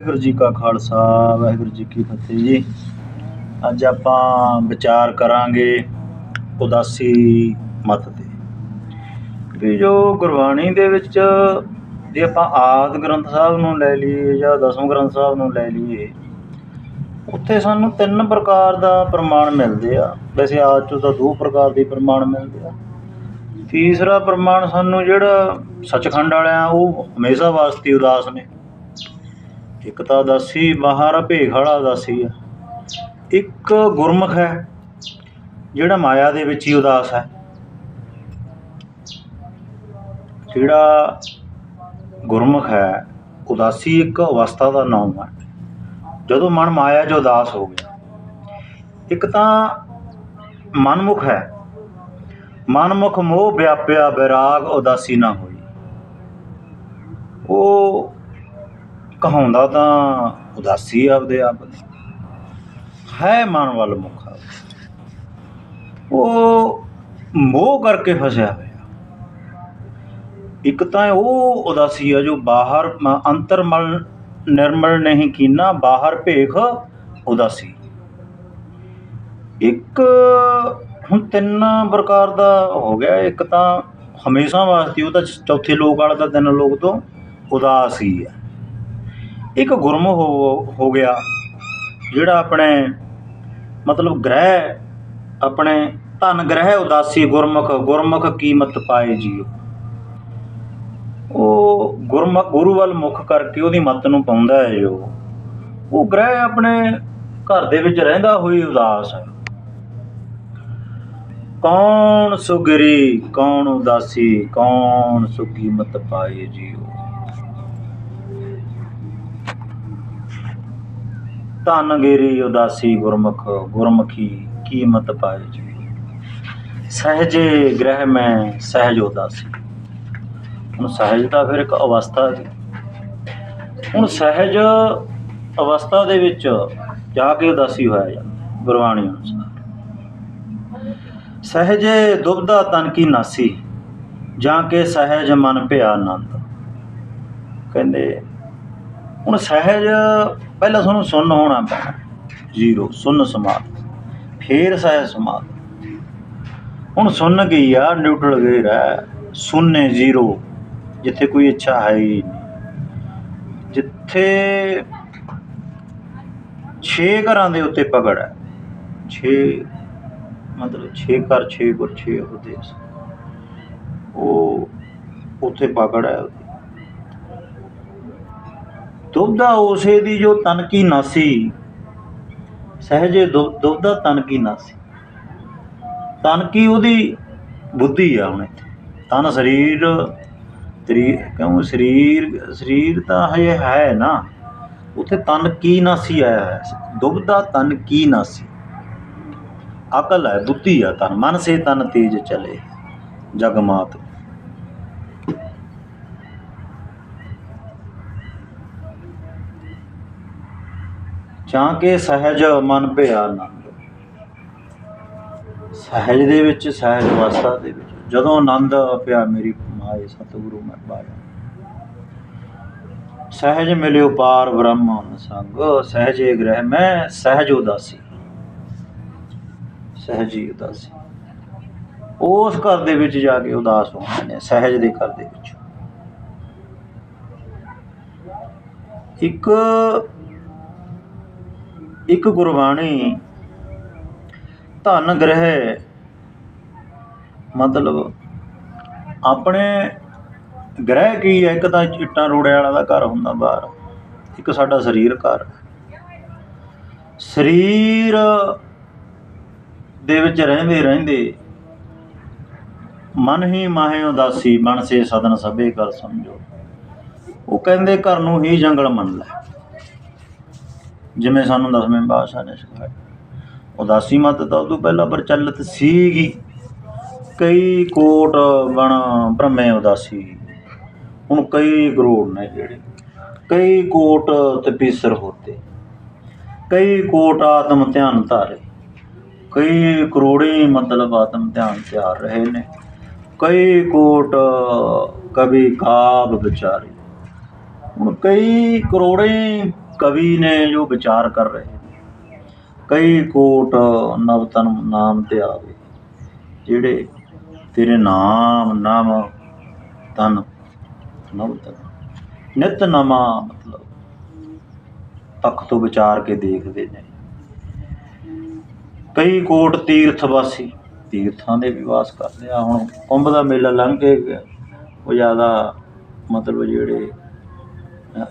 ਵਾਹਿਗੁਰੂ ਜੀ ਕਾ ਖਾਲਸਾ, ਵਾਹਿਗੁਰੂ ਜੀ ਕੀ ਫਤਿਹ ਜੀ। ਅੱਜ ਆਪਾਂ ਵਿਚਾਰ ਕਰਾਂਗੇ ਉਦਾਸੀ ਮਤ ਤੇ। ਵੀ ਜੋ ਗੁਰਬਾਣੀ ਦੇ ਵਿੱਚ ਜੇ ਆਪਾਂ ਆਦ ਗ੍ਰੰਥ ਸਾਹਿਬ ਨੂੰ ਲੈ ਲਈਏ ਜਾਂ ਦਸਮ ਗ੍ਰੰਥ ਸਾਹਿਬ ਨੂੰ ਲੈ ਲਈਏ, ਉੱਥੇ ਸਾਨੂੰ ਤਿੰਨ ਪ੍ਰਕਾਰ ਦਾ ਪ੍ਰਮਾਣ ਮਿਲਦੇ ਆ। ਵੈਸੇ ਆਦ ਚੋਂ ਤਾਂ ਦੋ ਪ੍ਰਕਾਰ ਦੇ ਪ੍ਰਮਾਣ ਮਿਲਦੇ ਆ। ਤੀਸਰਾ ਪ੍ਰਮਾਣ ਸਾਨੂੰ ਜਿਹੜਾ ਸੱਚਖੰਡ ਵਾਲਿਆਂ, ਉਹ ਹਮੇਸ਼ਾ ਵਾਸਤੇ ਉਦਾਸ ਨੇ। ਇੱਕ ਤਾਂ ਉਦਾਸੀ ਮਹਾਰਾ ਭੇਖ ਵਾਲਾ ਉਦਾਸੀ ਆ। ਇੱਕ ਗੁਰਮੁਖ ਹੈ, ਜਿਹੜਾ ਮਾਇਆ ਦੇ ਵਿੱਚ ਹੀ ਉਦਾਸ ਹੈ। ਜਿਹੜਾ ਗੁਰਮੁਖ ਹੈ, ਉਦਾਸੀ ਇੱਕ ਅਵਸਥਾ ਦਾ ਨਾਮ ਹੈ। ਜਦੋਂ ਮਨ ਮਾਇਆ 'ਚ ਉਦਾਸ ਹੋ ਗਿਆ, ਇੱਕ ਤਾਂ ਮਨਮੁਖ ਹੈ। ਮਨਮੁਖ ਮੋਹ ਵਿਆਪਿਆ, ਵਿਰਾਗ ਉਦਾਸੀ ਨਾ ਹੋਈ। ਉਹ ਕਹਾਉਂਦਾ ਤਾਂ ਉਦਾਸੀ ਆਪਦੇ ਆਪ ਨੂੰ ਹੈ ਮਨ ਵੱਲ ਮੁਖ ਉਹ ਮੋਹ ਕਰਕੇ ਫਸਿਆ ਹੋਇਆ। ਇੱਕ ਤਾਂ ਉਹ ਉਦਾਸੀ ਆ ਜੋ ਬਾਹਰ ਮ- ਅੰਤਰਮਲ ਨਿਰਮਲ ਨਹੀਂ ਕੀਨਾ, ਬਾਹਰ ਭੇਖ ਉਦਾਸੀ। ਇੱਕ ਹੁਣ ਤਿੰਨ ਪ੍ਰਕਾਰ ਦਾ ਹੋ ਗਿਆ। ਇੱਕ ਤਾਂ ਹਮੇਸ਼ਾ ਵਾਸਤੇ, ਉਹ ਤਾਂ ਚੌਥੇ ਲੋਕ ਵਾਲਾ ਤਾਂ ਤਿੰਨ ਲੋਕ ਤੋਂ ਉਦਾਸ ਹੀ ਹੈ ਇੱਕ ਗੁਰਮ ਹੋ ਹੋ ਗਿਆ, ਜਿਹੜਾ ਆਪਣੇ ਮਤਲਬ ਗ੍ਰਹਿ, ਆਪਣੇ ਧਨ ਗ੍ਰਹਿ ਉਦਾਸੀ ਗੁਰਮੁਖ ਗੁਰਮੁਖ ਕੀਮਤ ਪਾਏ ਜੀਓ। ਉਹ ਗੁਰਮੁਖ ਗੁਰੂ ਵੱਲ ਮੁਖ ਕਰਕੇ ਉਹਦੀ ਮੱਤ ਨੂੰ ਪਾਉਂਦਾ ਹੈ ਜੋ। ਉਹ ਗ੍ਰਹਿ ਆਪਣੇ ਘਰ ਦੇ ਵਿੱਚ ਰਹਿੰਦਾ ਹੋਈ ਉਦਾਸ ਹੈ। ਕੌਣ ਸੁਗਰੀ, ਕੌਣ ਉਦਾਸੀ, ਕੌਣ ਸੁਕੀਮਤ ਪਾਏ ਜੀਓ। ਧਨ ਗੇਰੀ ਉਦਾਸੀ ਗੁਰਮੁਖ, ਗੁਰਮੁਖੀ ਕੀਮਤ ਪਾਏ ਜੀ ਸਹਜੇ ਗ੍ਰਹਿ ਮੈਂ ਸਹਿਜ ਉਦਾਸੀ। ਹੁਣ ਸਹਿਜ ਤਾਂ ਫਿਰ ਇੱਕ ਅਵਸਥਾ ਹੈ ਹੁਣ ਸਹਿਜ ਅਵਸਥਾ ਦੇ ਵਿੱਚ ਜਾ ਕੇ ਉਦਾਸੀ ਹੋਇਆ ਜਾਂਦਾ ਗੁਰਬਾਣੀ ਅਨੁਸਾਰ। ਸਹਜੇ ਦੁਬਦਾ ਤਨ ਕੀ ਨਾਸੀ, ਜਾਂ ਕੇ ਸਹਿਜ ਮਨ ਭਿਆ ਆਨੰਦ। ਕਹਿੰਦੇ ਹੁਣ ਸਹਿਜ, ਪਹਿਲਾਂ ਤੁਹਾਨੂੰ ਸੁਣ ਹੋਣਾ ਪੈਣਾ। ਜ਼ੀਰੋ, ਸੁੰਨ ਸਮਾਧ ਫੇਰ ਸਹਿਜ ਸਮਾਧ ਹੁਣ ਸੁਣ ਗਈ ਆ? ਨਿਊਟਰਲ ਗੇਰ ਹੈ। ਸੁੰਨੇ ਜ਼ੀਰੋ। ਜਿੱਥੇ ਕੋਈ ਇੱਛਾ ਹੈ ਹੀ ਨਹੀਂ। ਜਿੱਥੇ ਛੇ ਘਰਾਂ ਦੇ ਉੱਤੇ ਪਕੜ ਹੈ। ਛੇ, ਮਤਲਬ ਛੇ ਘਰ, ਛੇ ਗੁਰ, ਛੇ ਉਪਦੇਸ਼। ਉਹ ਉੱਥੇ ਪਕੜ ਹੈ। ਦੁਬਦਾ ਉਸੇ ਦੀ ਜੋ ਤਨ ਕੀ ਨਾਸੀ। ਸਹਜੇ ਦੁ- ਦੁਬਦਾ ਤਨ ਕੀ ਨਾਸੀ। ਤਨ ਕੀ ਉਹਦੀ ਬੁੱਧੀ ਆ ਹੁਣ ਇੱਥੇ। ਤਨ ਸਰੀਰ, ਤਰੀ, ਕਿਉਂ ਸਰੀਰ ਸਰੀਰ ਤਾਂ ਹਜੇ ਹੈ ਨਾ। ਉੱਥੇ ਤਨ ਕੀ ਨਾਸੀ ਆਇਆ ਹੈ ਦੁਬਦਾ ਤਨ ਕੀ ਨਾਸੀ। ਅਕਲ ਹੈ, ਬੁੱਧੀ ਆ ਤਨ। ਮਨ ਸੇ ਤਨ ਤੇਜ ਚਲੇ। ਜਗਮਾਤ ਜਾਂ ਕੇ ਸਹਿਜ ਮਨ ਭਿਆ ਆਨੰਦ ਸਹਿਜ ਦੇ ਵਿੱਚ, ਸਹਿਜ ਅਵਸਥਾ ਦੇ ਵਿੱਚ। ਜਦੋਂ ਆਨੰਦ ਪਿਆ ਮੇਰੀ ਮਾਏ ਸਤਿਗੁਰੂ ਮੈਂ ਪਾਇਆ। ਸਹਿਜ ਮਿਲਿਓ ਪਾਰ ਬ੍ਰਹਮ ਸੰਗ, ਸਹਿਜੇ ਗ੍ਰਹਿ ਮੈਂ, ਸਹਿਜ ਉਦਾਸੀ। ਸਹਿਜੀ ਉਦਾਸੀ। ਉਸ ਘਰ ਦੇ ਵਿੱਚ ਜਾ ਕੇ ਉਦਾਸ ਹੋਣਾ ਨੇ ਸਹਿਜ ਦੇ ਘਰ ਦੇ ਵਿੱਚ। ਇੱਕ ਇੱਕ ਗੁਰਬਾਣੀ ਧਨ ਗ੍ਰਹਿ, ਮਤਲਬ ਆਪਣੇ ਗ੍ਰਹਿ ਕੀ ਹੈ? ਇੱਕ ਤਾਂ ਇੱਟਾਂ ਰੋੜੇ ਵਾਲਾ ਦਾ ਘਰ ਹੁੰਦਾ ਬਾਹਰ, ਇੱਕ ਸਾਡਾ ਸਰੀਰ ਘਰ। ਸਰੀਰ ਦੇ ਵਿੱਚ ਰਹਿੰਦੇ ਰਹਿੰਦੇ ਮਨ ਹੀ ਮਾਹੇ ਉਦਾਸੀ ਬਣ ਸੇ ਸਦਨ ਸਭੇ ਕਰ ਸਮਝੋ। ਉਹ ਕਹਿੰਦੇ ਘਰ ਨੂੰ ਹੀ ਜੰਗਲ ਮੰਨ ਲੈ ਜਿਵੇਂ ਸਾਨੂੰ ਦਸਵੇਂ ਪਾਤਸ਼ਾਹ ਨੇ ਸਿਖਾਇਆ। ਉਦਾਸੀ ਮਤ ਤਾਂ ਉਦੋਂ ਪਹਿਲਾਂ ਪ੍ਰਚਲਿਤ ਸੀਗੀ। ਕਈ ਕੋਟ ਬਣ ਭ੍ਰਮੇ ਉਦਾਸੀ। ਹੁਣ ਕਈ ਕਰੋੜ ਨੇ ਜਿਹੜੇ। ਕਈ ਕੋਟ ਤਪੀਸਰ ਹੋਤੇ। ਕਈ ਕੋਟ ਆਤਮ ਧਿਆਨ ਧਾਰੇ। ਕਈ ਕਰੋੜੇ ਮਤਲਬ ਆਤਮ ਧਿਆਨ ਧਿਆਰ ਰਹੇ ਨੇ। ਕਈ ਕੋਟ ਕਵੀ ਕਾਬ ਵਿਚਾਰੇ। ਹੁਣ ਕਈ ਕਰੋੜੇ ਕਵੀ ਨੇ ਜੋ ਵਿਚਾਰ ਕਰ ਰਹੇ ਕਈ ਕੋਟ ਨਵਤਨ ਨਾਮ ਤੇ ਆਵੇ, ਜਿਹੜੇ ਤੇਰੇ ਨਾਮ ਨਾਮ ਤਨ ਨਵਤਨ। ਨਿਤ ਨਵਾਂ ਮਤਲਬ ਪੱਖ ਤੋਂ ਵਿਚਾਰ ਕੇ ਦੇਖਦੇ ਨੇ। ਕਈ ਕੋਟ ਤੀਰਥ ਵਾਸੀ ਤੀਰਥਾਂ ਦੇ ਵੀ ਵਾਸ ਕਰਦੇ ਆ। ਹੁਣ ਕੁੰਭ ਦਾ ਮੇਲਾ ਲੰਘ ਕੇ ਉਹ ਜ਼ਿਆਦਾ ਮਤਲਬ ਜਿਹੜੇ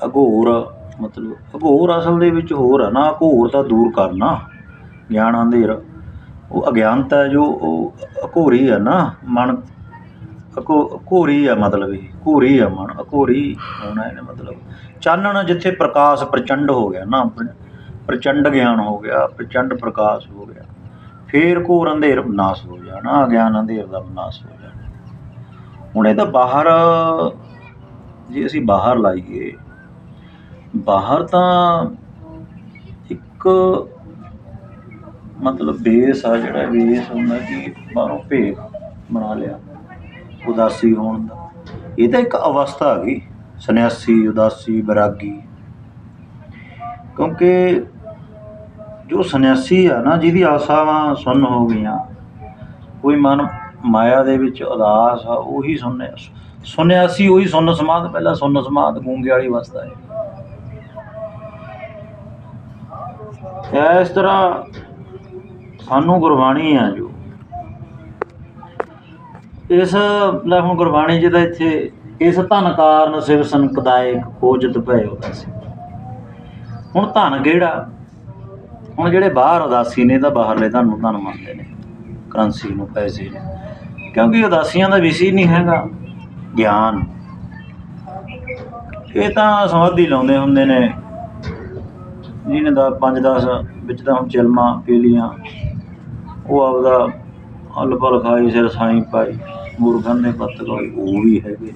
ਅਘੋਰ ਮਤਲਬ ਅਘੋਰ ਅਸਲ ਦੇ ਵਿੱਚ ਹੋਰ ਆ ਨਾ ਅਘੋਰ ਤਾਂ ਦੂਰ ਕਰਨਾ, ਗਿਆਨ ਅੰਧੇਰ। ਉਹ ਅਗਿਆਨਤਾ ਜੋ, ਉਹ ਅਘੋਰੀ ਆ ਨਾ, ਮਨ ਅਕੋ ਘੋਰੀ ਆ ਮਤਲਬ ਇਹ ਘੋਰੀ ਆ ਮਨ, ਅਘੋਰੀ ਹੋਣਾ ਇਹਨੇ ਮਤਲਬ। ਚਾਨਣ ਜਿੱਥੇ ਪ੍ਰਕਾਸ਼ ਪ੍ਰਚੰਡ ਹੋ ਗਿਆ ਨਾ ਪ੍ਰਚੰਡ ਗਿਆਨ ਹੋ ਗਿਆ, ਪ੍ਰਚੰਡ ਪ੍ਰਕਾਸ਼ ਹੋ ਗਿਆ, ਫੇਰ ਘੋਰ ਅੰਧੇਰ ਨਾਸ ਹੋ ਜਾਣਾ, ਅਗਿਆਨ ਅੰਧੇਰ ਦਾ ਨਾਸ ਹੋ ਜਾਣਾ। ਹੁਣ ਤਾਂ ਬਾਹਰ, ਜੇ ਅਸੀਂ ਬਾਹਰ ਲਾਈਏ ਬਾਹਰ ਤਾਂ ਇੱਕ ਮਤਲਬ ਬੇਸ ਆ ਜਿਹੜਾ ਬੇਸ ਹੁੰਦਾ ਕਿ ਬਾਹਰੋਂ ਭੇਖ ਬਣਾ ਲਿਆ, ਉਦਾਸੀ ਹੋਣ ਦਾ। ਇਹ ਤਾਂ ਇੱਕ ਅਵਸਥਾ ਹੈਗੀ ਸੰਨਿਆਸੀ, ਉਦਾਸੀ ਬੈਰਾਗੀ ਕਿਉਂਕਿ ਜੋ ਸੰਨਿਆਸੀ ਆ ਨਾ, ਜਿਹਦੀ ਆਸਾਵਾਂ ਸੁੰਨ ਹੋ ਗਈਆਂ, ਕੋਈ ਮਨ ਮਾਇਆ ਦੇ ਵਿੱਚ ਉਦਾਸ ਆ, ਉਹੀ ਸੁਣਿਆ ਸੁਨਿਆਸੀ ਉਹੀ ਸੁੰਨ ਸਮਾਧ ਪਹਿਲਾਂ ਸੁੰਨ ਸਮਾਧ ਗੂੰਗੇ ਵਾਲੀ ਅਵਸਥਾ ਹੈ। ਇਸ ਤਰ੍ਹਾਂ ਸਾਨੂੰ ਗੁਰਬਾਣੀ ਆ ਜੋ। ਇਸ ਲੈ ਹੁਣ ਗੁਰਬਾਣੀ ਜਿਹਦਾ ਇੱਥੇ ਇਸ ਧਨ ਕਾਰਨ ਸਿਵ ਸੰਕਦਾਇਕ ਖੋਜਤ ਭਏ ਉਦਾਸੀ ਹੁਣ ਧਨ ਕਿਹੜਾ? ਹੁਣ ਜਿਹੜੇ ਬਾਹਰ ਉਦਾਸੀ ਨੇ ਤਾਂ ਬਾਹਰਲੇ ਤੁਹਾਨੂੰ ਨੂੰ ਧਨ ਮੰਨਦੇ ਨੇ। ਕਰੰਸੀ ਨੂੰ ਪੈਸੇ ਨੂੰ। ਕਿਉਂਕਿ ਉਦਾਸੀਆਂ ਦਾ ਵਿਸ਼ੀ ਨਹੀਂ ਹੈਗਾ। ਗਿਆਨ। ਇਹ ਤਾਂ ਸਮਾਧੀ ਲਾਉਂਦੇ ਹੁੰਦੇ ਨੇ। ਜਿਹਨਾਂ ਦਾ 5-10 ਵਿੱਚ ਤਾਂ ਹੁਣ ਚਿਲਮਾਂ ਪੀਲੀਆਂ ਉਹ ਆਪਦਾ ਹਲ ਪਲ ਖਾਈ, ਸਿਰ ਸਾਈ ਪਾਈ ਮੂਰਖਾਂ ਨੇ ਪੱਤ ਖਾਈ ਉਹ ਵੀ ਹੈਗੇ।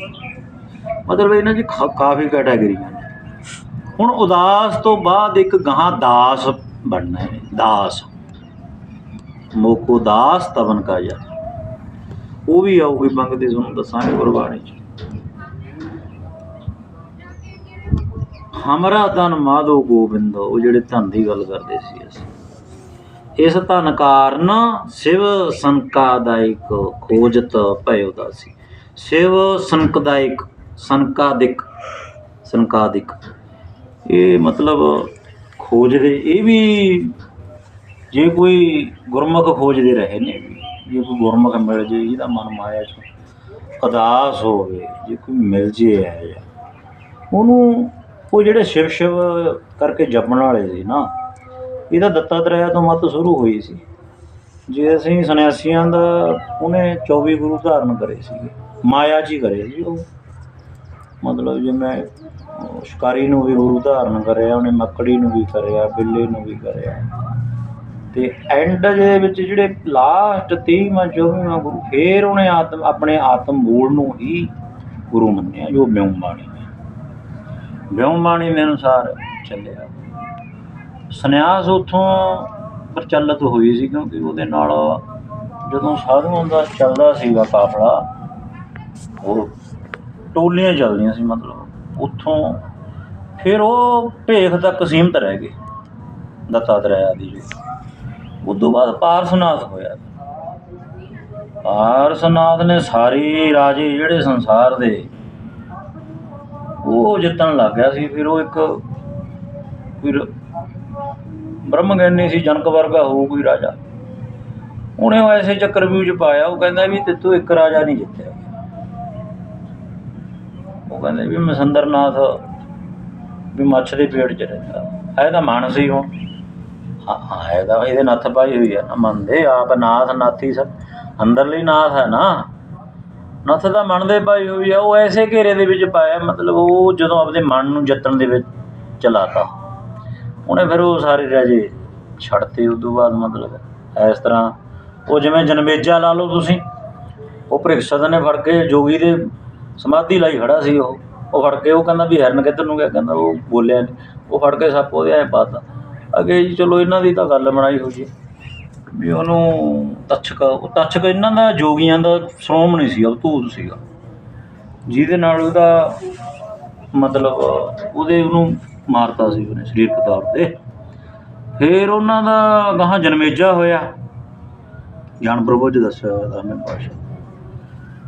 ਮਤਲਬ ਇਹਨਾਂ 'ਚ ਕਾਫੀ ਕੈਟਾਗਰੀਆਂ ਨੇ ਹੁਣ ਉਦਾਸ ਤੋਂ ਬਾਅਦ ਇੱਕ ਗਾਂ ਦਾਸ ਬਣਨਾ ਹੈ, ਦਾਸ। ਮੋਕੋ ਦਾਸ ਤਵਨ ਕਾ ਜਾ ਉਹ ਵੀ ਆਊਗੀ ਮੰਗਦੇ ਤੁਹਾਨੂੰ ਦੱਸਾਂਗੇ ਗੁਰਬਾਣੀ ਚ। ਹਮਰਾ ਧਨ ਮਾਧੋ ਗੋਬਿੰਦ ਉਹ ਜਿਹੜੇ ਧਨ ਦੀ ਗੱਲ ਕਰਦੇ ਸੀ ਅਸੀਂ। ਇਸ ਧਨ ਕਾਰਨ ਸਿਵ ਸੰਕਾਦਾਇਕ ਖੋਜਤ ਭਇ ਉਦਾਸੀ ਸਿਵ ਸੰਕਦਾਇਕ ਸੰਕਾਦਿਕ ਸੰਕਾਦਿਕ। ਇਹ ਮਤਲਬ ਖੋਜਦੇ ਇਹ ਵੀ ਜੇ ਕੋਈ ਗੁਰਮੁਖ ਖੋਜਦੇ ਰਹੇ ਨੇ ਵੀ, ਜੇ ਕੋਈ ਗੁਰਮੁਖ ਮਿਲ ਜੇ ਜਿਹਦਾ ਮਨ ਮਾਇਆ ਚ ਉਦਾਸ ਹੋਵੇ ਜੇ ਕੋਈ ਮਿਲ ਜੇ ਹੈ ਉਹਨੂੰ ਉਹ ਜਿਹੜੇ ਸ਼ਿਵ ਸ਼ਿਵ ਕਰਕੇ ਜਪਣ ਵਾਲੇ ਸੀ ਨਾ, ਇਹਦਾ ਦੱਤਾਤਰੇਆ ਤੋਂ ਮਤ ਸ਼ੁਰੂ ਹੋਈ ਸੀ। ਜੇ ਅਸੀਂ ਸੰਨਿਆਸੀਆਂ ਦਾ ਉਹਨੇ 24 ਗੁਰੂ ਧਾਰਨ ਕਰੇ ਸੀਗੇ ਮਾਇਆ 'ਚ ਹੀ ਕਰੇ ਸੀ ਉਹ। ਮਤਲਬ ਜਿਵੇਂ ਸ਼ਿਕਾਰੀ ਨੂੰ ਵੀ ਗੁਰੂ ਧਾਰਨ ਕਰਿਆ, ਉਹਨੇ ਮੱਕੜੀ ਨੂੰ ਵੀ ਕਰਿਆ, ਬਿੱਲੇ ਨੂੰ ਵੀ ਕਰਿਆ। ਤੇ ਐਂਡ ਦੇ ਵਿੱਚ ਜਿਹੜੇ ਲਾਸਟ 30ਵਾਂ 24ਵਾਂ ਗੁਰੂ, ਫੇਰ ਉਹਨੇ ਆਤਮ, ਆਪਣੇ ਆਤਮ ਮੂਲ ਨੂੰ ਹੀ ਗੁਰੂ ਮੰਨਿਆ, ਜੋ ਬਿਉਂ ਬਾਣੀ। ਹੈ ਬਿਉਂ ਦੇ ਅਨੁਸਾਰ ਚੱਲਿਆ। ਸੰਨਿਆਸ ਉਥੋਂ ਪ੍ਰਚਲਿਤ ਹੋਈ ਸੀ ਕਿਉਂਕਿ ਉਹਦੇ ਨਾਲ ਜਦੋਂ ਸਾਧੂਆਂ ਦਾ ਚੱਲਦਾ ਸੀਗਾ ਕਾਫਲਾ, ਉਹ ਟੋਲੀਆਂ ਚੱਲਦੀਆਂ ਸੀ ਮਤਲਬ, ਉੱਥੋਂ ਫਿਰ ਉਹ ਭੇਖ ਤੱਕ ਸੀਮਤ ਰਹਿ ਗਏ, ਦੱਤਾਤਰੇਆ ਦੀ ਜੋ ਉਸ ਤੋਂ ਬਾਅਦ ਪਾਰਸਨਾਥ ਹੋਇਆ। ਪਾਰਸਨਾਥ ਨੇ ਸਾਰੇ ਰਾਜੇ ਜਿਹੜੇ ਸੰਸਾਰ ਦੇ ਉਹ ਜਿੱਤਣ ਲੱਗ ਗਿਆ ਸੀ, ਫਿਰ ਉਹ ਇੱਕ ਫਿਰ ਬ੍ਰਹਮ ਗਿਆਨੀ ਸੀ, ਜਨਕ ਵਰਗਾ ਹੋ ਕੋਈ ਰਾਜਾ। ਉਹਨੇ ਉਹ ਐਸੇ ਚੱਕਰਵਿਊਹ ਚ ਪਾਇਆ, ਉਹ ਕਹਿੰਦਾ ਵੀ ਤੇਤੋਂ ਇੱਕ ਰਾਜਾ ਨਹੀਂ ਜਿੱਤਿਆ। ਉਹ ਕਹਿੰਦੇ ਵੀ ਮਸੰਦਰਨਾਥ ਵੀ ਮੱਛ ਦੇ ਪੇਟ 'ਚ ਰਹਿੰਦਾ। ਹੈ ਤਾਂ ਮਨ ਸੀ ਉਹ ਹਾਂ, ਹੈ ਤਾਂ ਇਹਦੇ ਨੱਥ ਪਾਈ ਹੋਈ ਹੈ ਨਾ ਮੰਨਦੇ, ਆਪ ਨਾਥ, ਨਾਥੀ ਸਭ। ਅੰਦਰਲੀ ਨਾਥ ਹੈ ਨਾ। ਨੱਥ ਤਾਂ ਮਨ ਦੇ ਪਾਈ ਹੋਈ ਆ, ਉਹ ਐਸੇ ਘੇਰੇ ਦੇ ਵਿੱਚ ਪਾਇਆ, ਮਤਲਬ ਉਹ ਜਦੋਂ ਆਪਦੇ ਮਨ ਨੂੰ ਜਿੱਤਣ ਦੇ ਵਿੱਚ ਚਲਾਤਾ। ਉਹਨੇ ਫਿਰ ਉਹ ਸਾਰੇ ਰਾਜੇ ਛੱਡਤੇ ਉਸ ਤੋਂ ਬਾਅਦ ਮਤਲਬ ਇਸ ਤਰ੍ਹਾਂ ਉਹ ਜਿਵੇਂ ਜਨਮੇਜਾ ਲਾ ਲਓ ਤੁਸੀਂ, ਉਹ ਪ੍ਰਿਕਸ਼ਦ ਨੇ ਫੜ ਕੇ ਜੋਗੀ ਦੇ ਸਮਾਧੀ ਲਈ ਖੜਾ ਸੀ ਉਹ। ਉਹ ਫੜ ਕੇ ਉਹ ਕਹਿੰਦਾ ਵੀ ਹਰਨ ਕਿੱਧਰ ਨੂੰ ਗਿਆ, ਕਹਿੰਦਾ ਉਹ ਬੋਲਿਆ ਨਹੀਂ ਉਹ ਫੜ ਕੇ ਸੱਪ ਉਹਦੇ ਐ ਪਾਤਾ। ਅੱਗੇ ਜੀ ਚਲੋ ਇਹਨਾਂ ਦੀ ਤਾਂ ਗੱਲ ਬਣਾਈ ਹੋ। ਜੀ ਵੀ ਉਹਨੂੰ ਤੱਛਕ, ਉਹ ਤੱਛਕ ਇਹਨਾਂ ਦਾ, ਜੋਗੀਆਂ ਦਾ ਸ਼੍ਰੋਮਣੀ ਸੀਗਾ ਅਵਧੂਤ ਸੀਗਾ। ਜਿਹਦੇ ਨਾਲ ਉਹਦਾ ਮਤਲਬ ਉਹਦੇ ਉਹਨੂੰ ਮਾਰਤਾ ਸੀ ਉਹਨੇ ਸਰੀਰਕ ਤੌਰ ਤੇ। ਫਿਰ ਉਹਨਾਂ ਦਾ ਗਾਹਾਂ ਜਨਮੇਜਾ ਹੋਇਆ। ਗਿਆਨ ਪ੍ਰਭੂ ਚ ਦੱਸਿਆ ਹੋਇਆ ਦਸਵੇਂ ਪਾਤਸ਼ਾਹ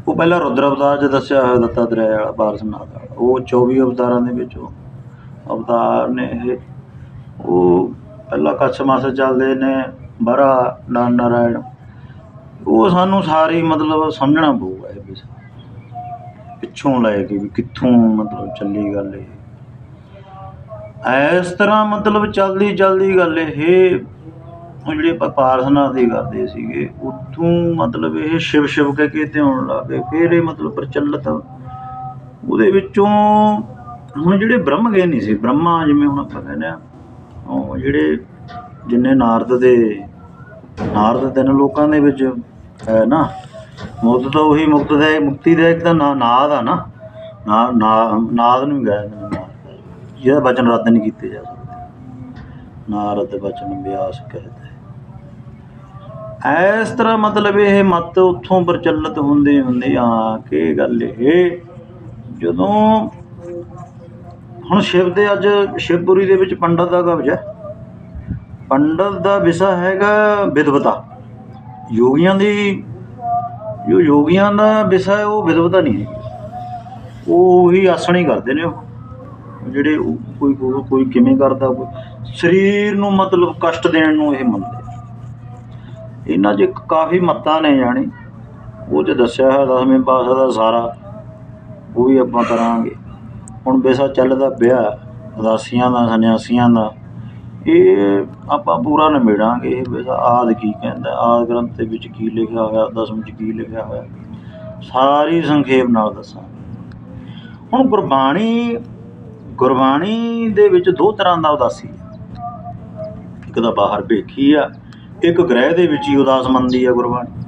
ਉਹ ਪਹਿਲਾਂ ਰੁਦਰ ਅਵਤਾਰ ਚ ਦੱਸਿਆ ਹੋਇਆ ਦੱਤਾ ਦਰਿਆ ਵਾਲਾ ਪਾਰਸਨਾਥ ਵਾਲਾ। ਉਹ 24 ਅਵਤਾਰਾਂ ਦੇ ਵਿੱਚੋਂ ਅਵਤਾਰ ਨੇ ਇਹ, ਉਹ ਪਹਿਲਾਂ ਕੱਛ ਮਾਸ ਚੱਲਦੇ ਨੇ। ਬਰਾ, ਨਾਰਾਇਣ। ਉਹ ਸਾਨੂੰ ਸਾਰੇ ਮਤਲਬ ਸਮਝਣਾ ਪਊਗਾ ਇਹ ਵੀ। ਪਿੱਛੋਂ ਲੈ ਕੇ ਵੀ ਕਿੱਥੋਂ ਮਤਲਬ ਚੱਲੀ ਗੱਲ ਇਹ। ਇਸ ਤਰ੍ਹਾਂ ਮਤਲਬ ਚੱਲਦੀ ਚੱਲਦੀ ਗੱਲ ਇਹ। ਉਹ ਜਿਹੜੇ ਆਪਾਂ ਪਾਰਸਨਾ ਦੀ ਕਰਦੇ ਸੀਗੇ, ਉੱਥੋਂ ਮਤਲਬ ਇਹ ਸ਼ਿਵ ਸ਼ਿਵ ਕਹਿ ਕੇ ਤੇ ਆਉਣ ਲੱਗ ਗਏ। ਫਿਰ ਇਹ ਮਤਲਬ ਪ੍ਰਚਲਿਤ ਉਹਦੇ ਵਿੱਚੋਂ ਹੁਣ ਜਿਹੜੇ ਬ੍ਰਹਮ ਨਹੀਂ ਸੀ, ਬ੍ਰਹਮਾ ਜਿਵੇਂ ਹੁਣ ਆਪਾਂ ਕਹਿੰਦੇ ਆ ਉਹ ਜਿਹੜੇ ਜਿੰਨੇ ਨਾਰਦ ਦੇ, ਨਾਰਦ ਤਿੰਨ ਲੋਕਾਂ ਦੇ ਵਿੱਚ ਹੈ ਨਾ, ਮੁਕਤ ਤਾਂ ਉਹੀ ਮੁਕਤ ਦਾ ਮੁਕਤੀ ਦਾ ਇੱਕ ਤਾਂ ਨਾਦ ਆ ਨਾ ਨਾਦ ਨੂੰ ਹੀ ਗਾਇਆ ਜਾਂਦਾ ਜਿਹਦਾ ਬਚਨ ਰੱਦ ਨਹੀਂ ਕੀਤੇ ਜਾ ਸਕਦੇ। ਨਾਰਦ ਬਚਨ ਵਿਆਸ ਕਹਤੇ। ਇਸ ਤਰ੍ਹਾਂ ਮਤਲਬ ਇਹ ਮਤ ਉੱਥੋਂ ਪ੍ਰਚਲਿਤ ਹੁੰਦੇ ਹੁੰਦੇ ਆ ਕਿ ਗੱਲ ਇਹ, ਜਦੋਂ ਹੁਣ ਸ਼ਿਵ ਦੇ ਅੱਜ ਸ਼ਿਵਪੁਰੀ ਦੇ ਵਿੱਚ ਪੰਡਤ ਦਾ ਕਬਜ਼ ਹੈ ਪੰਡਤ ਦਾ ਵਿਸ਼ਾ ਹੈਗਾ ਵਿਦਵਤਾ। ਯੋਗੀਆਂ ਦੀ, ਜੋ ਯੋਗੀਆਂ ਦਾ ਵਿਸ਼ਾ ਹੈ, ਉਹ ਵਿਦਵਤਾ ਨਹੀਂ ਹੈ। ਉਹ ਹੀ ਆਸਣ ਹੀ ਕਰਦੇ ਨੇ ਉਹ। ਜਿਹੜੇ ਕੋਈ ਕੋਈ- ਕਿਵੇਂ ਕਰਦਾ ਕੋਈ। ਸਰੀਰ ਨੂੰ ਮਤਲਬ ਕਸ਼ਟ ਦੇਣ ਨੂੰ ਇਹ ਮੰਨਦੇ ਇਹਨਾਂ 'ਚ ਕਾਫੀ ਮੱਤਾਂ ਨੇ ਜਾਣੀ। ਉਹ 'ਚ ਦੱਸਿਆ ਹੈ ਦਸਵੇਂ ਪਾਤਸ਼ਾਹ ਦਾ ਸਾਰਾ। ਉਹ ਵੀ ਆਪਾਂ ਕਰਾਂਗੇ। ਹੁਣ ਵਿਸ਼ਾ ਚੱਲਦਾ ਪਿਆ। ਉਦਾਸੀਆਂ ਦਾ, ਸੰਨਿਆਸੀਆਂ ਦਾ। ਇਹ ਆਪਾਂ ਪੂਰਾ ਨਿਬੇੜਾਂਗੇ, ਇਹ ਵਿਸ਼ਾ ਆਦ ਕੀ ਕਹਿੰਦਾ, ਆਦ ਗ੍ਰੰਥ ਦੇ ਵਿੱਚ ਕੀ ਲਿਖਿਆ ਹੋਇਆ ਦਸਮ 'ਚ ਕੀ ਲਿਖਿਆ ਹੋਇਆ, ਸਾਰੀ ਸੰਖੇਪ ਨਾਲ ਦੱਸਾਂ ਹੁਣ ਗੁਰਬਾਣੀ ਗੁਰਬਾਣੀ ਦੇ ਵਿੱਚ ਦੋ ਤਰ੍ਹਾਂ ਦਾ ਉਦਾਸੀ ਹੈ। ਇੱਕ ਤਾਂ ਬਾਹਰ ਭੇਖੀ ਆ, ਇੱਕ ਗ੍ਰਹਿ ਦੇ ਵਿੱਚ ਹੀ ਉਦਾਸ ਮੰਨਦੀ ਆ ਗੁਰਬਾਣੀ।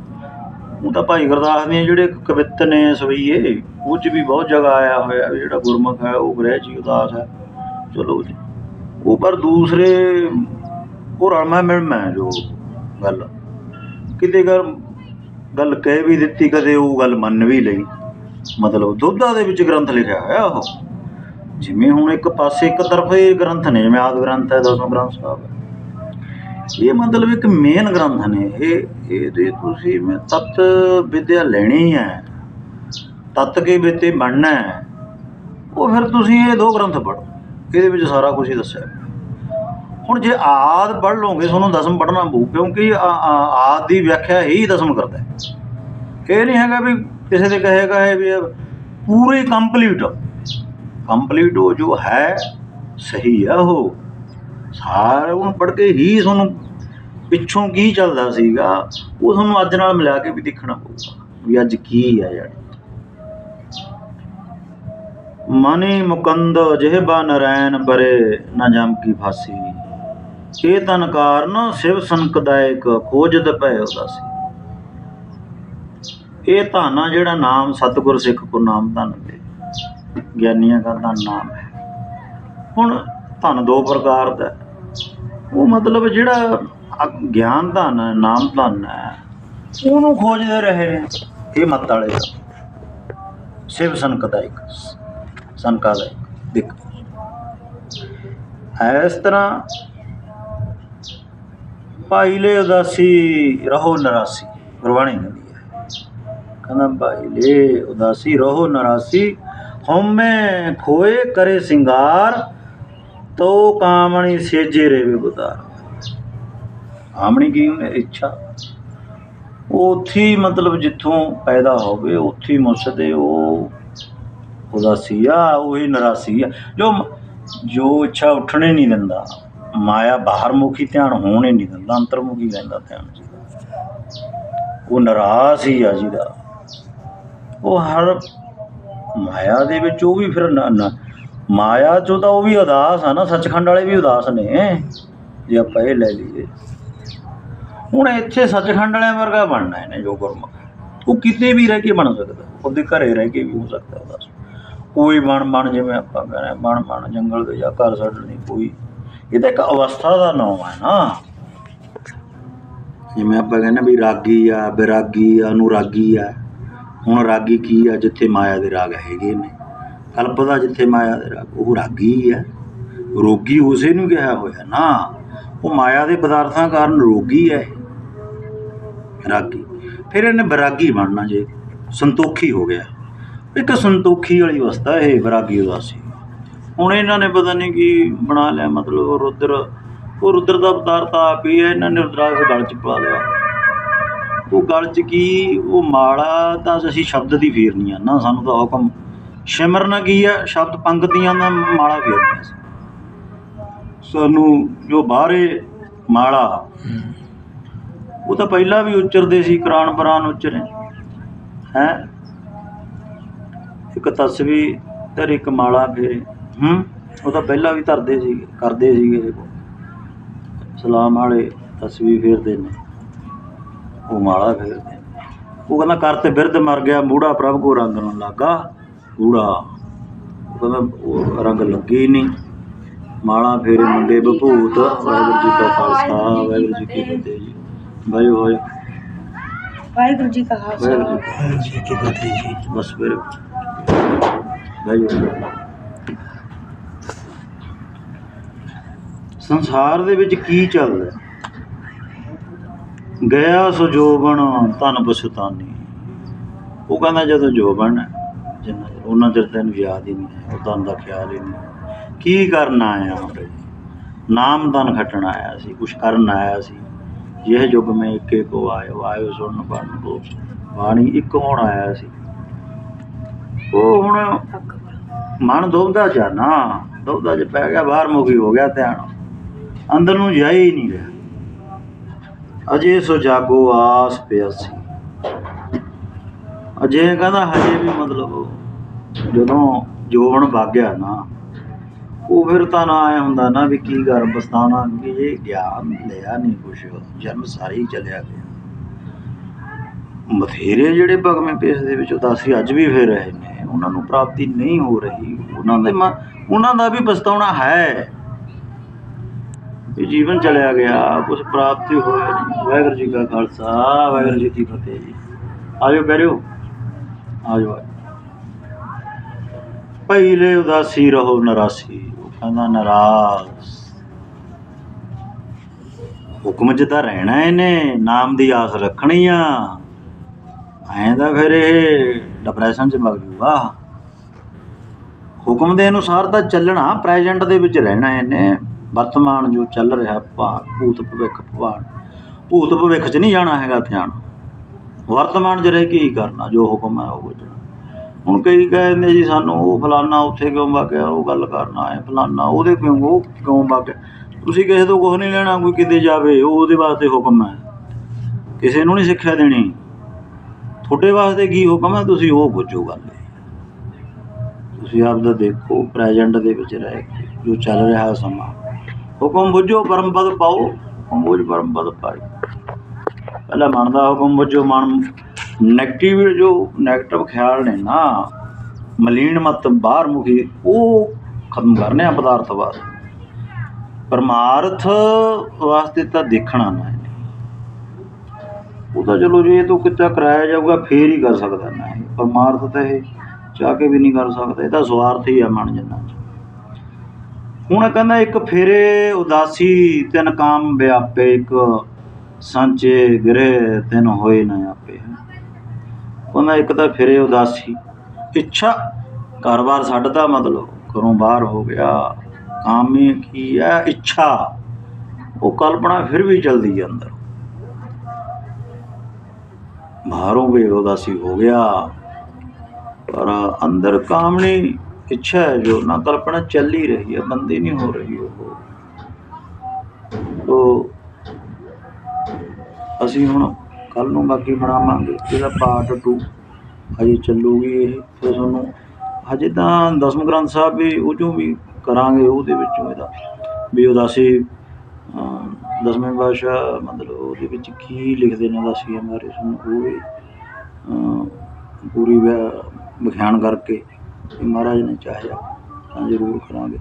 ਉਹ ਤਾਂ ਭਾਈ ਗੁਰਦਾਸ ਨੇ ਜਿਹੜੇ ਕਵਿੱਤ ਨੇ ਸਵਈਏ, ਉਹ 'ਚ ਵੀ ਬਹੁਤ ਜਗ੍ਹਾ ਆਇਆ ਹੋਇਆ ਵੀ ਜਿਹੜਾ ਗੁਰਮੁਖ ਹੈ, ਉਹ ਗ੍ਰਹਿ 'ਚ ਹੀ ਉਦਾਸ ਹੈ। ਚਲੋ ਜੀ। ਉਹ ਪਰ ਦੂਸਰੇ ਉਹ ਰਲਮਾ ਮਿਲਮਾ ਹੈ ਜੋ ਗੱਲ ਕਿਤੇ ਗੱਲ ਗੱਲ ਕਹਿ ਵੀ ਦਿੱਤੀ, ਕਦੇ ਉਹ ਗੱਲ ਮੰਨ ਵੀ ਲਈ। ਮਤਲਬ ਦੁੱਧਾ ਦੇ ਵਿੱਚ ਗ੍ਰੰਥ ਲਿਖਿਆ ਹੋਇਆ ਉਹ। ਜਿਵੇਂ ਹੁਣ ਇੱਕ ਪਾਸੇ ਇੱਕ ਤਰਫੇ ਗ੍ਰੰਥ ਨੇ, ਜਿਵੇਂ ਆਦ ਗ੍ਰੰਥ ਹੈ ਦਸਮ ਗ੍ਰੰਥ ਸਾਹਿਬ ਹੈ। ਇਹ ਮਤਲਬ ਇੱਕ ਮੇਨ ਗ੍ਰੰਥ ਨੇ। ਇਹ ਇਹਦੇ ਤੁਸੀਂ ਮੈਂ ਤਤ ਵਿਦਿਆ ਲੈਣੀ ਹੈ। ਤਤ ਕੇ ਬਿਤੇ ਬਣਨਾ ਹੈ। ਉਹ ਫਿਰ ਤੁਸੀਂ ਇਹ ਦੋ ਗ੍ਰੰਥ ਪੜ੍ਹੋ। ਇਹਦੇ ਵਿੱਚ ਸਾਰਾ ਕੁਝ ਹੀ ਦੱਸਿਆ। ਹੁਣ ਜੇ ਆਦ ਪੜ੍ਹ ਲਓਗੇ, ਤੁਹਾਨੂੰ ਦਸਮ ਪੜ੍ਹਨਾ ਪਊ, ਕਿਉਂਕਿ ਆ- ਆਦ ਦੀ ਵਿਆਖਿਆ ਹੀ ਦਸਮ ਕਰਦਾ ਹੈ। ਇਹ ਨਹੀਂ ਹੈਗਾ ਵੀ ਕਿਸੇ ਦੇ ਕਹੇਗਾ ਹੈ ਵੀ ਇਹ ਪੂਰੇ ਕੰਪਲੀਟ ਕੰਪਲੀਟ ਉਹ ਜੋ ਹੈ, ਸਹੀ ਆ ਉਹ। ਸਾਰਾ ਉਹਨੂੰ ਪੜ੍ਹ ਕੇ ਹੀ ਤੁਹਾਨੂੰ ਪਿੱਛੋਂ ਕੀ ਚੱਲਦਾ ਸੀਗਾ, ਉਹ ਤੁਹਾਨੂੰ ਅੱਜ ਨਾਲ ਮਿਲਾ ਕੇ ਵੀ ਦੇਖਣਾ ਪਊਗਾ, ਵੀ ਅੱਜ ਕੀ ਆ ਯਾਰ। ਮਨੀ ਮੁਕੰਦ ਜਿਹਬਾ ਨਰੈਣ ਬਰੇ ਨਾ ਜਮ ਕੀ ਫਾਸੀ। ਇਹ ਤਨ ਕਾਰਨ ਸਿਵ ਸੰਕਦਾਇਕ ਖੋਜਦ ਪੈ ਉਦਾਸੀ। ਇਹ ਧਾਨਾ ਜਿਹੜਾ ਨਾਮ ਸਤਿਗੁਰ ਸਿੱਖ ਕੋ ਨਾਮ ਧਨ ਦੇ। ਗਿਆਨੀਆਂ ਦਾ ਧਨ ਨਾਮ ਹੈ। ਹੁਣ ਧਨ ਦੋ ਪ੍ਰਕਾਰ ਦਾ। ਉਹ ਮਤਲਬ ਜਿਹੜਾ ਗਿਆਨ ਧਨ ਨਾਮ ਧਨ ਹੈ, ਉਹਨੂੰ ਖੋਜਦੇ ਰਹੇ। ਨੇ ਇਹ ਮਤ ਵਾਲੇ। ਦਾ ਸਿਵ ਸੰਕਦਾਇਕ। ਸੰਕਾਦਾਇਕ ਦਿੱਕ ਇਸ ਤਰ੍ਹਾਂ ਭਾਈ ਲੈ ਉਦਾਸੀ, ਰਹੋ ਨਰਾਸੀ। ਗੁਰਬਾਣੀ ਕਹਿੰਦੀ ਹੈ। ਕਹਿੰਦਾ, ਭਾਈ ਲੈ ਉਦਾਸੀ, ਰਹੋ ਨਰਾਸੀ। ਹਉਮੈ ਖੋਏ ਕਰੇ ਸਿੰਗਾਰ, ਤੋ ਕਾਮਣੀ ਸੇਜੇ ਰੇ ਬੁਦਾਰ ਆਮਣੀ ਕੀ ਹੁੰਦੀ ਇੱਛਾ। ਉਹ ਉੱਥੇ ਮਤਲਬ ਜਿੱਥੋਂ ਪੈਦਾ ਹੋਵੇ, ਉੱਥੇ ਹੀ ਮੁਸਦੇ, ਉਹ ਉਦਾਸੀ ਆ, ਉਹੀ ਨਰਾਸੀ ਆ। ਜੋ ਜੋ ਇੱਛਾ ਉੱਠਣੇ ਨਹੀਂ ਦਿੰਦਾ, ਮਾਇਆ ਬਾਹਰ ਮੁਖੀ ਧਿਆਨ ਹੋਣੇ ਨਹੀਂ ਦਿੰਦਾ, ਅੰਤਰਮੁਖੀ ਰਹਿੰਦਾ ਧਿਆਨ ਜਿਹਦਾ। ਉਹ ਨਰਾਸ ਹੀ ਆ ਜਿਹਦਾ। ਉਹ ਹਰ ਮਾਇਆ ਦੇ ਵਿੱਚ ਉਹ ਵੀ ਫਿਰ ਮਾਇਆ ਚੋਂ ਤਾਂ ਉਹ ਵੀ ਉਦਾਸ ਆ ਨਾ, ਸੱਚਖੰਡ ਵਾਲੇ ਵੀ ਉਦਾਸ ਨੇ। ਜੇ ਆਪਾਂ ਇਹ ਲੈ ਲਈਏ। ਹੁਣ ਇੱਥੇ ਸੱਚਖੰਡ ਵਾਲਿਆਂ ਵਰਗਾ ਬਣਨਾ ਇਹਨੇ ਜੋ ਗੁਰਮੁਖ। ਉਹ ਕਿਤੇ ਵੀ ਰਹਿ ਕੇ ਬਣ ਸਕਦਾ, ਉਹਦੇ ਘਰੇ ਰਹਿ ਕੇ ਵੀ ਹੋ ਸਕਦਾ ਉਦਾਸ। ਕੋਈ ਬਣ ਬਣ ਜਿਵੇਂ ਆਪਾਂ ਕਹਿੰਦੇ ਹਾਂ, ਬਣ ਬਣ ਜੰਗਲ ਦੇ ਜਾਂ ਘਰ ਛੱਡਣੀ ਕੋਈ ਇਹ ਤਾਂ ਇੱਕ ਅਵਸਥਾ ਦਾ ਨਾਮ ਹੈ ਨਾ। ਜਿਵੇਂ ਆਪਾਂ ਕਹਿੰਦੇ ਵੀ ਰਾਗੀ ਆ ਬਿਰਾਗੀ ਆ ਅਨੁਰਾਗੀ ਆ। ਹੁਣ ਰਾਗੀ ਕੀ ਆ ਜਿੱਥੇ ਮਾਇਆ ਦੇ ਰਾਗ ਹੈਗੇ ਨੇ। ਕਲਪ ਦਾ ਜਿੱਥੇ ਮਾਇਆ ਦੇ ਰਾਗ ਉਹ ਰਾਗੀ ਹੀ ਆ। ਰੋਗੀ ਉਸੇ ਨੂੰ ਕਿਹਾ ਹੋਇਆ ਨਾ। ਉਹ ਮਾਇਆ ਦੇ ਪਦਾਰਥਾਂ ਕਾਰਨ ਰੋਗੀ ਹੈ ਇਹ। ਰਾਗੀ। ਫਿਰ ਇਹਨੇ ਬਰਾਗੀ ਬਣਨਾ ਜੇ। ਸੰਤੋਖੀ ਹੋ ਗਿਆ। ਇੱਕ ਸੰਤੋਖੀ ਵਾਲੀ ਅਵਸਥਾ ਇਹ ਬਰਾਗੀ ਉਦਾਸੀ। ਹੁਣ ਇਹਨਾਂ ਨੇ ਪਤਾ ਨਹੀਂ ਕੀ ਬਣਾ ਲਿਆ, ਮਤਲਬ ਉਹ ਰੁਦਰ ਉਹ ਰੁਦਰ ਦਾ ਅਵਤਾਰ ਤਾਂ ਆਪ ਹੀ ਹੈ, ਇਹਨਾਂ ਨੇ ਰੁਦਰਾਕਸ਼ ਗਲ ਚ ਪਾ ਲਿਆ। ਉਹ ਗਲ ਚ ਕੀ? ਉਹ ਮਾਲਾ ਤਾਂ ਅਸੀਂ ਸ਼ਬਦ ਦੀ ਫੇਰਨੀ ਆ ਨਾ ਸਾਨੂੰ ਤਾਂ ਹੁਕਮ ਸਿਮਰਨ ਕੀ ਹੈ? ਸ਼ਬਦ ਪੰਗਤੀਆਂ ਦਾ ਮਾਲਾ ਫੇਰਨੀ ਸੀ ਸਾਨੂੰ ਜੋ ਬਾਹਰੇ ਮਾਲਾ ਉਹ ਤਾਂ ਪਹਿਲਾਂ ਵੀ ਉਚਰਦੇ ਸੀ ਕੁਰਾਨ ਬਰਾਨ ਉਚਰੇ। ਹੈ? ਇੱਕ ਤਸਵੀਰ ਤੇ ਇੱਕ ਮਾਲਾ ਫੇਰੇ ਹੂੰ। ਉਹ ਤਾਂ ਪਹਿਲਾਂ ਵੀ ਧਰਦੇ ਸੀ ਕਰਦੇ ਸੀਗੇ ਇਹ ਸਲਾਮ ਵਾਲੇ ਤਸਵੀਰ ਫੇਰਦੇ ਨੇ। ਉਹ ਮਾਲਾ ਫੇਰਦੇ ਉਹ ਕਹਿੰਦਾ ਕਰਤੇ ਬਿਰਧ ਮਰ ਗਿਆ ਮੂੜਾ ਪ੍ਰਭ ਕੋ ਰੰਗ ਨੂੰ ਲੱਗਾ ਮੂੜਾ। ਉਹ ਕਹਿੰਦਾ ਉਹ ਰੰਗ ਲੱਗੇ ਹੀ ਨਹੀਂ। ਮਾਲਾ ਫੇਰੇ ਮੁੰਡੇ ਬਭੂਤ ਵਾਹਿਗੁਰੂ ਜੀ ਕਾ ਖਾਲਸਾ ਵਾਹਿਗੁਰੂ ਜੀ ਕੀ ਫਤਿਹ ਜੀ। ਬਾਈ ਹੋਏ। ਵਾਹਿਗੁਰੂ ਜੀ ਕਾ ਖਾਲਸਾ। ਵਾਹਿਗੁਰੂ ਜੀ ਕੀ ਫਤਿਹ ਜੀ। ਬਸ ਫਿਰ ਸੰਸਾਰ ਦੇ ਵਿੱਚ ਕੀ ਚੱਲਦਾ ਗਿਆ ਸੋ ਜੋਬਨ ਤਨ ਪਛਤਾਨੀ। ਉਹ ਕਹਿੰਦਾ ਜਦੋਂ ਜੋਬਨ ਜਿੰਨਾ ਉਹਨਾਂ ਚਿਰ ਤੈਨੂੰ ਯਾਦ ਹੀ ਨਹੀਂ ਹੈ ਉਹ ਤਨ ਦਾ ਖਿਆਲ ਹੀ ਨਹੀਂ ਕੀ ਕਰਨ ਆਇਆ ਉਰੇ ਨਾਮ ਤਨ ਖੱਟਣ ਆਇਆ ਸੀ, ਕੁਛ ਕਰਨ ਆਇਆ ਸੀ। ਇਹ ਯੁਗ ਮੈਂ ਇੱਕ ਕੋ ਆਇਓ ਆਇਓ ਸੁਣਨ ਪੜਨ ਕੋ ਬਾਣੀ ਇੱਕ ਹੋਣ ਆਇਆ ਸੀ। ਉਹ ਹੁਣ ਮਨ ਦੁਬਦਾ ਜਾਣਾ ਦੁਬਦਾ ਜੇ ਪੈ ਗਿਆ, ਬਾਹਰ ਮੁਖੀ ਹੋ ਗਿਆ ਧਿਆਨ। ਅੰਦਰ ਨੂੰ ਜਾਈ ਹੀ ਨਹੀਂ ਰਿਹਾ। ਅਜੇ ਸੋ ਜਾਗੋ ਆਸ ਪਿਆਸੀ। ਅਜੇ ਕਹਿੰਦਾ ਹਜੇ ਵੀ ਮਤਲਬ ਜਦੋਂ ਜੋਵਣ ਵਾਗਿਆ ਨਾ, ਉਹ ਫਿਰ ਤਾਂ ਨਾ ਆਇਆ ਹੁੰਦਾ ਨਾ ਵੀ ਕੀ ਕਰ ਬਸਤਾਨਾ ਕਿ ਇਹ ਗਿਆਨ ਲਿਆ ਨਹੀਂ ਕੁਛ, ਜਨਮ ਸਾਰੀ ਚਲਿਆ ਗਿਆ। ਬਥੇਰੇ ਜਿਹੜੇ ਭਗਵੇਂ ਪੇਸ ਦੇ ਵਿੱਚ ਉਦਾਸੀ ਅੱਜ ਵੀ ਫਿਰ ਰਹੇ ਨੇ। ਉਹਨਾਂ ਨੂੰ ਪ੍ਰਾਪਤੀ ਨਹੀਂ ਹੋ ਰਹੀ। ਉਹਨਾਂ ਦੇ ਉਹਨਾਂ ਦਾ ਵੀ ਪਛਤਾਉਣਾ ਹੈ। ਵੀ ਜੀਵਨ ਚਲਿਆ ਗਿਆ ਕੁਝ ਪ੍ਰਾਪਤੀ ਹੋਇਆ ਨਹੀਂ। ਵਾਹਿਗੁਰੂ ਜੀ ਕਾ ਖਾਲਸਾ, ਵਾਹਿਗੁਰੂ ਜੀ ਕੀ ਫਤਿਹ ਜੀ। ਆਜੋ ਕਰਿਓ ਆਜੋ ਪਹਿਲੇ ਉਦਾਸੀ ਰਹੋ ਨਰਾਸੀ, ਉਹ ਕਹਿੰਦਾ ਨਰਾਸ ਹੁਕਮ 'ਚ ਤਾਂ ਰਹਿਣਾ ਇਹਨੇ, ਨਾਮ ਦੀ ਆਸ ਰੱਖਣੀ ਆ। ਐਂ ਤਾਂ ਫਿਰ ਇਹ ਡਿਪਰੈਸ਼ਨ 'ਚ ਮਗ ਜੂਗਾ। ਹੁਕਮ ਦੇ ਅਨੁਸਾਰ ਤਾਂ ਚੱਲਣਾ ਪ੍ਰੈਜ਼ੈਂਟ ਦੇ ਵਿੱਚ ਰਹਿਣਾ ਇਹਨੇ। ਵਰਤਮਾਨ ਜੋ ਚੱਲ ਰਿਹਾ ਭਾ ਭੂਤ ਭਵਿੱਖ ਭਵਾਨ ਭੂਤ ਭਵਿੱਖ 'ਚ ਨਹੀਂ ਜਾਣਾ ਹੈਗਾ ਧਿਆਨ। ਵਰਤਮਾਨ 'ਚ ਰਹਿ ਕੇ ਹੀ ਕਰਨਾ, ਜੋ ਹੁਕਮ ਹੈ ਉਹ ਬੁੱਝਣਾ ਹੁਣ ਕਈ ਕਹਿੰਦੇ ਜੀ ਸਾਨੂੰ, ਉਹ ਫਲਾਨਾ ਉੱਥੇ ਕਿਉਂ ਵਗਿਆ ਉਹ ਗੱਲ ਕਰਨਾ ਹੈ ਫਲਾਨਾ, ਉਹਦੇ ਕਿਉਂ, ਉਹ ਕਿਉਂ ਵਗਿਆ ਤੁਸੀਂ ਕਿਸੇ ਤੋਂ ਕੁਝ ਨਹੀਂ ਲੈਣਾ, ਕੋਈ ਕਿਤੇ ਜਾਵੇ, ਉਹ ਉਹਦੇ ਵਾਸਤੇ ਹੁਕਮ ਹੈ। ਕਿਸੇ ਨੂੰ ਨਹੀਂ ਸਿੱਖਿਆ ਦੇਣੀ। ਤੁਹਾਡੇ ਵਾਸਤੇ ਕੀ ਹੁਕਮ ਹੈ ਤੁਸੀਂ ਉਹ ਬੁੱਝੋ ਗੱਲ। ਤੁਸੀਂ ਆਪ ਦਾ ਦੇਖੋ ਪ੍ਰੈਜ਼ੈਂਟ ਦੇ ਵਿੱਚ ਰਹਿ ਕੇ ਜੋ ਚੱਲ ਰਿਹਾ ਸਮਾਂ। ਹੁਕਮ ਬੁੱਝੋ, ਪਰਮ ਪਦ ਪਾਓ ਹੁਕਮ ਬੁੱਝ ਪਰਮ ਪਦ ਪਾਈ ਪਹਿਲਾਂ ਮਨ ਦਾ ਹੁਕਮ ਬੁੱਝੋ, ਮਨ ਨੈਗੇਟਿਵ ਜੋ ਨੈਗੇਟਿਵ ਖਿਆਲ ਨੇ ਨਾ, ਮਲੀਨ ਮਤ ਬਾਹਰ ਮੁਖੀ ਉਹ ਖਤਮ ਕਰਨੇ ਆ ਪਦਾਰਥ ਵਾਸਤੇ। ਪਰਮਾਰਥ ਵਾਸਤੇ ਤਾਂ ਦੇਖਣਾ ਨਾ ਉਹ ਤਾਂ ਚਲੋ ਜੇ ਇਹ ਤੋਂ ਕਿੱਤਾ ਕਰਾਇਆ ਜਾਊਗਾ, ਫੇਰ ਹੀ ਕਰ ਸਕਦਾ ਨਾ ਇਹ ਪਰਮਾਰਥ ਤਾਂ ਇਹ ਚਾਹ ਕੇ ਵੀ ਨਹੀਂ ਕਰ ਸਕਦਾ। ਇਹ ਤਾਂ ਸਵਾਰਥ ਹੀ ਆ ਮਨ ਜਿੰਨਾ ਹੁਣ ਕਹਿੰਦਾ ਇੱਕ ਫੇਰੇ ਉਦਾਸੀ, ਤਿੰਨ ਕਾਮ ਵਿਆਪੇ ਇੱਕ ਸਾਂਚੇ ਗ੍ਰਹਿ, ਤਿੰਨ ਹੋਏ ਨਾ ਆਪੇ। ਕਹਿੰਦਾ ਇੱਕ ਤਾਂ ਫਿਰੇ ਉਦਾਸੀ। ਇੱਛਾ, ਘਰ-ਬਾਰ ਛੱਡਦਾ ਮਤਲਬ, ਘਰੋਂ ਬਾਹਰ ਹੋ ਗਿਆ। ਕਾਮੇ ਕੀ ਹੈ? ਇੱਛਾ। ਉਹ ਕਲਪਨਾ ਫਿਰ ਵੀ ਚਲਦੀ ਹੈ ਅੰਦਰ। ਬਾਹਰੋਂ ਵੀ ਉਦਾਸੀ ਹੋ ਗਿਆ। ਪਰ ਅੰਦਰ ਕਾਮਣੀ ਇੱਛਾ ਹੈ ਜੋ ਨਾ ਕਲਪਨਾ ਚੱਲ ਹੀ ਰਹੀ ਹੈ, ਬੰਦੀ ਨਹੀਂ ਹੋ ਰਹੀ ਉਹ। ਤੋ ਅਸੀਂ ਹੁਣ ਕੱਲ ਨੂੰ ਬਾਕੀ ਬਣਾਵਾਂਗੇ ਇਹਦਾ ਪਾਰਟ 2 ਹਜੇ ਚੱਲੂਗੀ ਇਹ। ਫਿਰ ਤੁਹਾਨੂੰ ਹਜੇ ਤਾਂ ਦਸਮ ਗ੍ਰੰਥ ਸਾਹਿਬ ਵੀ ਉਹ 'ਚੋਂ ਵੀ ਕਰਾਂਗੇ, ਉਹਦੇ ਵਿੱਚੋਂ ਇਹਦਾ ਵੀ ਉਦਾਸੀ ਦਸਵੇਂ ਪਾਤਸ਼ਾਹ ਮਤਲਬ ਉਹਦੇ ਵਿੱਚ ਕੀ ਲਿਖਦੇ ਨੇ ਉਦਾਸੀਆਂ ਬਾਰੇ ਸਾਨੂੰ ਉਹ ਵੀ ਪੂਰੀ ਵਿਆ- ਵਿਖਿਆਨ ਕਰਕੇ ਮਹਾਰਾਜ ਨੇ ਚਾਹਿਆ, ਤਾਂ ਜ਼ਰੂਰ ਕਰਾਂਗੇ।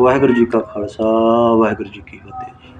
ਵਾਹਿਗੁਰੂ ਜੀ ਕਾ ਖਾਲਸਾ, ਵਾਹਿਗੁਰੂ ਜੀ ਕੀ ਫਤਿਹ। ਜੀ